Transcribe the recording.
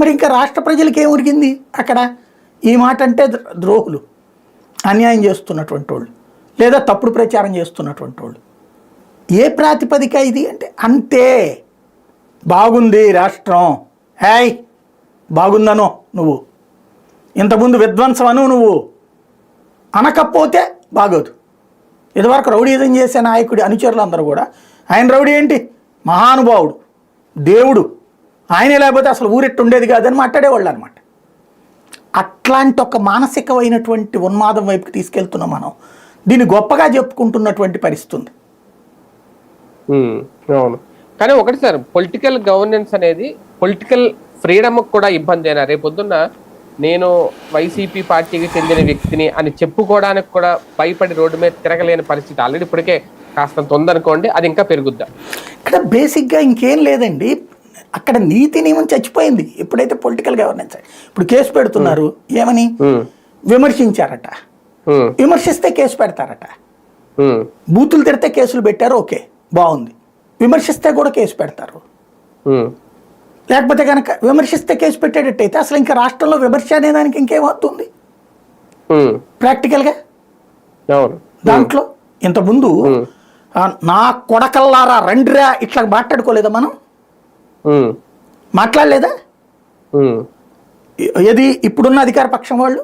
మరి ఇంకా రాష్ట్ర ప్రజలకు ఏం ఉరిగింది అక్కడ? ఈ మాట అంటే ద్రోహులు. అన్యాయం చేస్తున్నటువంటి వాళ్ళు. లేదా తప్పుడు ప్రచారం చేస్తున్నటువంటి వాళ్ళు. ఏ ప్రాతిపదిక ఇది అంటే అంతే. బాగుంది రాష్ట్రం. హాయ్ బాగుందనో నువ్వు. ఇంతకుముందు విధ్వంసం అను నువ్వు. అనకపోతే బాగోదు. ఇదివరకు రౌడీజం చేసే నాయకుడి అనుచరులు అందరూ కూడా ఆయన రౌడీ ఏంటి? మహానుభావుడు. దేవుడు. ఆయనే లేకపోతే అసలు ఊరెట్టు ఉండేది కాదని మాట్లాడేవాళ్ళు అనమాట అట్లాంటి ఒక మానసికమైనటువంటి ఉన్మాదం వైపుకి తీసుకెళ్తున్నాం మనం దీన్ని గొప్పగా చెప్పుకుంటున్నటువంటి పరిస్థితి ఉంది. అవును. కానీ ఒకటి సార్ పొలిటికల్ గవర్నెన్స్ అనేది పొలిటికల్ ఫ్రీడమ్ కూడా ఇబ్బంది అయినా రేపొద్దున్న నేను వైసీపీ పార్టీకి చెందిన వ్యక్తిని అని చెప్పుకోవడానికి కూడా భయపడి రోడ్డు మీద తిరగలేని పరిస్థితి ఆల్రెడీ ఇప్పటికే కాస్తంత ఉందనుకోండి అది ఇంకా పెరుగుద్దా? ఇక్కడ బేసిక్గా ఇంకేం లేదండి. అక్కడ నీతి నియమం చచ్చిపోయింది. ఎప్పుడైతే పొలిటికల్ గవర్నెన్స్ ఇప్పుడు కేసు పెడుతున్నారు ఏమని? విమర్శించారట. విమర్శిస్తే కేసు పెడతారట. బూతులు తిడితే కేసులు పెట్టారు ఓకే బాగుంది. విమర్శిస్తే కూడా కేసు పెడతారు. లేకపోతే కనుక విమర్శిస్తే కేసు పెట్టేటట్టయితే అసలు ఇంకా రాష్ట్రంలో విమర్శ అనే దానికి ఇంకేమవుతుంది ప్రాక్టికల్గా దాంట్లో ఇంతకుముందు నా కొడకల్లారా రండిరా ఇట్లా మాట్లాడుకోలేదా మనం? మాట్లాడలేదా? ఏది? ఇప్పుడున్న అధికార పక్షం వాళ్ళు?